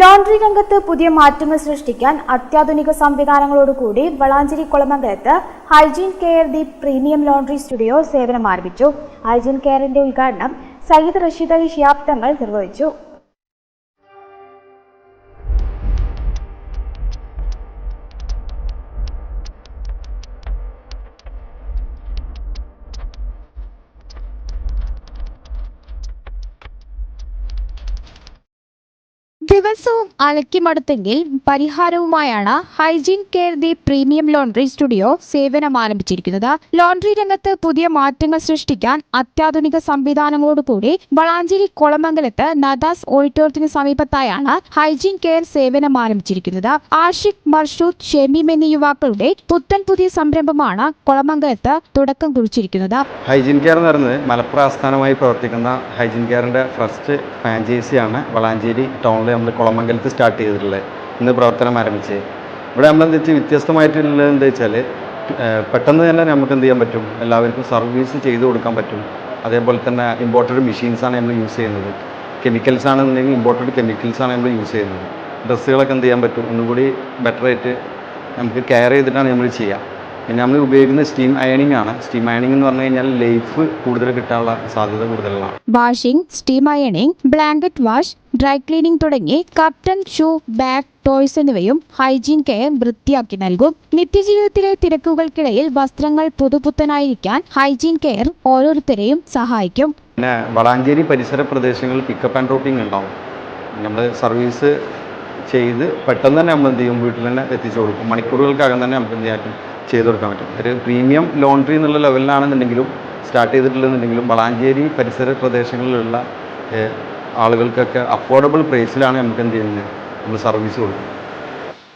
Laundry രംഗത്ത് പുതിയ മാറ്റങ്ങൾ സൃഷ്ടിക്കാൻ അത്യാധുനിക സംവിധാനങ്ങളോടുകൂടി Valanchery കുളമംഗലത്ത് hygiene care the premium laundry studio സേവനം ആരംഭിച്ചു ഹൈജീൻ കെയറിന്റെ ഉദ്ഘാടനം സയ്യിദ് റഷീദ് അലി ഷിയാബ് തങ്ങൾ നിർവഹിച്ചു. ദിവസവും അലക്കിമടുത്തെങ്കിൽ പരിഹാരവുമായാണ് hygiene care the premium laundry studio സേവനം ആരംഭിച്ചിരിക്കുന്നത്. ലോണ്ടറി രംഗത്ത് പുതിയ മാറ്റങ്ങൾ സൃഷ്ടിക്കാൻ അത്യാധുനിക സംവിധാനങ്ങളോടുകൂടി വളാഞ്ചേരി കൊളമംഗലത്ത് നദാസ് ഓഡിറ്റോറിയത്തിന് സമീപത്തായാണ് ഹൈജീൻ കെയർ സേവനം ആരംഭിച്ചിരിക്കുന്നത്. ആഷിഖ് മർഷൂദ് ഷെമീം എന്നീ യുവാക്കളുടെ പുത്തൻ പുതിയ സംരംഭമാണ് കൊളമംഗലത്ത് തുടക്കം കുറിച്ചിരിക്കുന്നത്. ഹൈജീൻ കെയർ എന്ന് പറയുന്നത് മലപ്പുറം ആസ്ഥാനമായി പ്രവർത്തിക്കുന്ന ഹൈജീൻ കെയറിന്റെ ഫസ്റ്റ് ഫ്രാഞ്ചൈസിയാണ് വളാഞ്ചേരി ടൗണിൽ നമ്മൾ കുളമംഗലത്ത് സ്റ്റാർട്ട് ചെയ്തിട്ടുള്ളത് ഇന്ന് പ്രവർത്തനം ആരംഭിച്ച്. ഇവിടെ നമ്മൾ എന്താ വെച്ചാൽ വ്യത്യസ്തമായിട്ടുള്ളത് എന്താ വെച്ചാൽ പെട്ടെന്ന് തന്നെ നമുക്ക് എന്ത് ചെയ്യാൻ പറ്റും? എല്ലാവർക്കും സർവീസ് ചെയ്ത് കൊടുക്കാൻ പറ്റും. അതേപോലെ തന്നെ ഇമ്പോർട്ടഡ് മെഷീൻസാണ് നമ്മൾ യൂസ് ചെയ്യുന്നത്. കെമിക്കൽസ് ആണെന്നുണ്ടെങ്കിൽ ഇമ്പോർട്ടഡ് കെമിക്കൽസാണ് നമ്മൾ യൂസ് ചെയ്യുന്നത്. ഡ്രസ്സുകളൊക്കെ എന്ത് ചെയ്യാൻ പറ്റും? ഒന്നുകൂടി ബെറ്ററായിട്ട് നമുക്ക് കെയർ ചെയ്തിട്ടാണ് നമ്മൾ ചെയ്യുക. നമ്മൾ ഉപയോഗിക്കുന്നത് സ്റ്റീം അയണിംഗ് ആണ്. സ്റ്റീം അയണിംഗ് എന്ന് പറഞ്ഞു കഴിഞ്ഞാൽ ലൈഫ് കൂടുതൽ കിട്ടാനുള്ള സാധ്യത കൂടുതലാണ്. Washing steam ironing blanket wash dry cleaning തുടങ്ങി കർട്ടൻ ഷൂ ബാഗ് ടോയ്സ് എന്നിവയും ഹൈജീൻ കെയർ വൃത്തിയാക്കി നൽകും. നിത്യജീവിതത്തിലെ തിരക്കുകൾക്കിടയിൽ വസ്ത്രങ്ങൾ പുതുപുത്തനായിരിക്കാൻ ഹൈജീൻ കെയർ ഓരോരുത്തരെയും സഹായിക്കും. പിന്നെ വളാഞ്ചേരി പരിസര പ്രദേശങ്ങളിൽ പിക്കപ്പ് ആൻഡ് ഡ്രോപ്പിംഗ് ഉണ്ടാവും. നമ്മൾ സർവീസ് ചെയ്ത് പെട്ടെന്ന് തന്നെ നമ്മൾ എന്ത് ചെയ്യും? വീട്ടിൽ തന്നെ എത്തിച്ചു കൊടുക്കും. മണിക്കൂറുകൾക്കകം തന്നെ നമുക്ക് എന്ത് ചെയ്യാൻ ചെയ്ത് കൊടുക്കാൻ പറ്റും. ഒരു പ്രീമിയം ലോണ്ടറി എന്നുള്ള ലെവലിലാണെന്നുണ്ടെങ്കിലും സ്റ്റാർട്ട് ചെയ്തിട്ടില്ലെന്നുണ്ടെങ്കിലും വളാഞ്ചേരി പരിസര പ്രദേശങ്ങളിലുള്ള ആളുകൾക്കൊക്കെ അഫോർഡബിൾ പ്രൈസിലാണ് നമുക്ക് എന്ത് ചെയ്യുന്നത്? നമ്മൾ സർവീസ് കൊടുക്കുന്നത്.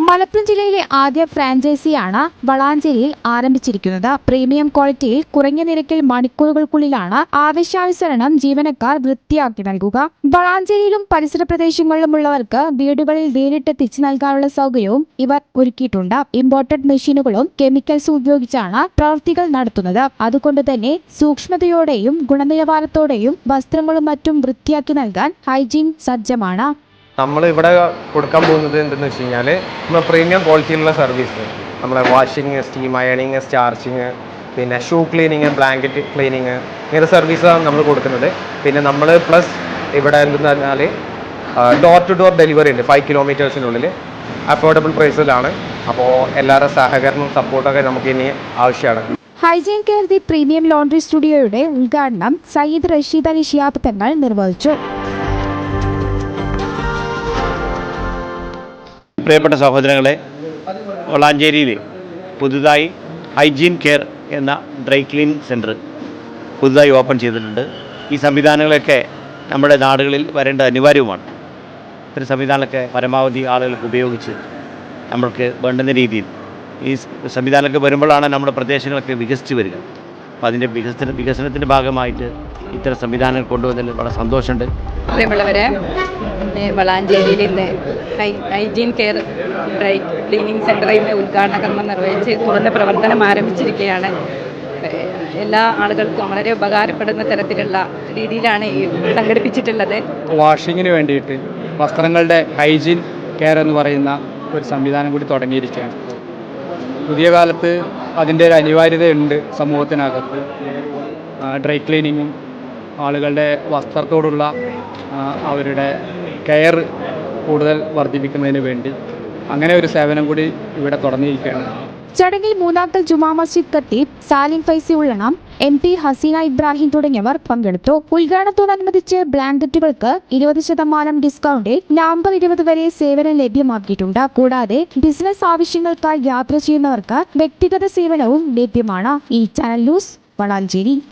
മലപ്പുറം ജില്ലയിലെ ആദ്യ ഫ്രാഞ്ചൈസിയാണ് വളാഞ്ചേരിയിൽ ആരംഭിച്ചിരിക്കുന്നത്. പ്രീമിയം ക്വാളിറ്റിയിൽ കുറഞ്ഞ നിരക്കിൽ മണിക്കൂറുകൾക്കുള്ളിലാണ് ആവശ്യാനുസരണം ജീവനക്കാർ വൃത്തിയാക്കി നൽകുക. വളാഞ്ചേരിയിലും പരിസര പ്രദേശങ്ങളിലുമുള്ളവർക്ക് വീടുകളിൽ നേരിട്ടെത്തിച്ചു നൽകാനുള്ള സൗകര്യവും ഇവർ ഒരുക്കിയിട്ടുണ്ട്. ഇമ്പോർട്ടഡ് മെഷീനുകളും കെമിക്കൽസും ഉപയോഗിച്ചാണ് പ്രവൃത്തികൾ നടത്തുന്നത്. അതുകൊണ്ട് തന്നെ സൂക്ഷ്മതയോടെയും ഗുണനിലവാരത്തോടെയും വസ്ത്രങ്ങളും മറ്റും വൃത്തിയാക്കി നൽകാൻ ഹൈജീൻ സജ്ജമാണ്. നമ്മൾ ഇവിടെ കൊടുക്കാൻ പോകുന്നത് എന്തെന്ന് വെച്ച് കഴിഞ്ഞാൽ നമ്മൾ പ്രീമിയം ക്വാളിറ്റിയിലുള്ള സർവീസ് നമ്മളെ വാഷിംഗ് സ്റ്റീം അയണിങ് സ്റ്റാർച്ചിങ് പിന്നെ ഷൂ ക്ലീനിങ് ബ്ലാങ്കറ്റ് ക്ലീനിങ് ഇങ്ങനത്തെ സർവീസാണ് നമ്മൾ കൊടുക്കുന്നത്. പിന്നെ നമ്മൾ പ്ലസ് ഇവിടെ എന്തെന്ന് പറഞ്ഞാൽ ഡോർ ടു ഡോർ ഡെലിവറി ഉണ്ട്. ഫൈവ് കിലോമീറ്റേഴ്സിനുള്ളിൽ അഫോർഡബിൾ പ്രൈസിലാണ് അപ്പോൾ എല്ലാവരുടെ സഹകരണവും സപ്പോർട്ടൊക്കെ നമുക്ക് ഇനി ആവശ്യമാണ്. Hygiene care the premium laundry സ്റ്റുഡിയോയുടെ ഉദ്ഘാടനം സയ്യിദ് റഷീദ് അലി ഷിയാബ് തങ്ങൾ നിർവഹിച്ചു. പ്രിയപ്പെട്ട സഹോദരങ്ങളെ വളാഞ്ചേരിയിൽ പുതുതായി ഹൈജീൻ കെയർ എന്ന ഡ്രൈ ക്ലീൻ സെന്റർ പുതുതായി ഓപ്പൺ ചെയ്തിട്ടുണ്ട്. ഈ സംവിധാനങ്ങളൊക്കെ നമ്മുടെ നാടുകളിൽ വരേണ്ട അനിവാര്യവുമാണ്. ഇത്തരം സംവിധാനമൊക്കെ പരമാവധി ആളുകൾക്ക് ഉപയോഗിച്ച് നമ്മൾക്ക് വേണ്ടുന്ന രീതിയിൽ ഈ സംവിധാനമൊക്കെ വരുമ്പോഴാണ് നമ്മുടെ പ്രദേശങ്ങളൊക്കെ വികസിച്ച് വരിക. അപ്പോൾ അതിന്റെ വികസന വികസനത്തിന്റെ ഭാഗമായിട്ട് ഇത്തരം സംവിധാനങ്ങൾ കൊണ്ടുവന്നതിൽ വളരെ സന്തോഷമുണ്ട്. പ്രിയമുള്ളവരെ വളാഞ്ചേരിയിൽ ഇന്ന് ഹൈജീൻ കെയർ ഡ്രൈ ക്ലീനിങ് ഇന്ന് ഉദ്ഘാടന കർമ്മം നിർവഹിച്ച് തുറന്ന പ്രവർത്തനം ആരംഭിച്ചിരിക്കുകയാണ്. എല്ലാ ആളുകൾക്കും വളരെ ഉപകാരപ്പെടുന്ന തരത്തിലുള്ള രീതിയിലാണ് ഈ സംഘടിപ്പിച്ചിട്ടുള്ളത്. വാഷിങ്ങിന് വേണ്ടിയിട്ട് വസ്ത്രങ്ങളുടെ ഹൈജീൻ കെയർ എന്ന് പറയുന്ന ഒരു സംവിധാനം കൂടി തുടങ്ങിയിരിക്കുകയാണ്. പുതിയ കാലത്ത് അതിന്റെ ഒരു അനിവാര്യതയുണ്ട് സമൂഹത്തിനകത്ത്. ഡ്രൈ ക്ലീനിങ്ങും ആളുകളുടെ വസ്ത്രത്തോടുള്ള അവരുടെ കെയർ കൂടുതൽ വർദ്ധിപ്പിക്കുന്നതിന് വേണ്ടി. അങ്ങനെ ഒരു സേവനം കൂടി ഇവിടെ തുടങ്ങിയിരിക്കുകയാണ്. ചടങ്ങിൽ മൂന്നാമത്തെ ജുമാ മസ്ജിദ് കത്തീബ് സാലിം ഫൈസി ഉള്ളണം എം പി ഹസീന ഇബ്രാഹിം തുടങ്ങിയവർ പങ്കെടുത്തു. ഉദ്ഘാടനത്തോടനുബന്ധിച്ച് ബ്ലാങ്കറ്റുകൾക്ക് ഇരുപത് ശതമാനം ഡിസ്കൗണ്ടിൽ നവംബർ ഇരുപത് വരെ സേവനം ലഭ്യമാക്കിയിട്ടുണ്ട്. കൂടാതെ ബിസിനസ് ആവശ്യങ്ങൾക്കായി യാത്ര ചെയ്യുന്നവർക്ക് വ്യക്തിഗത സേവനവും ലഭ്യമാണ്. ഈ ചാനൽ ന്യൂസ് വളാഞ്ചേരി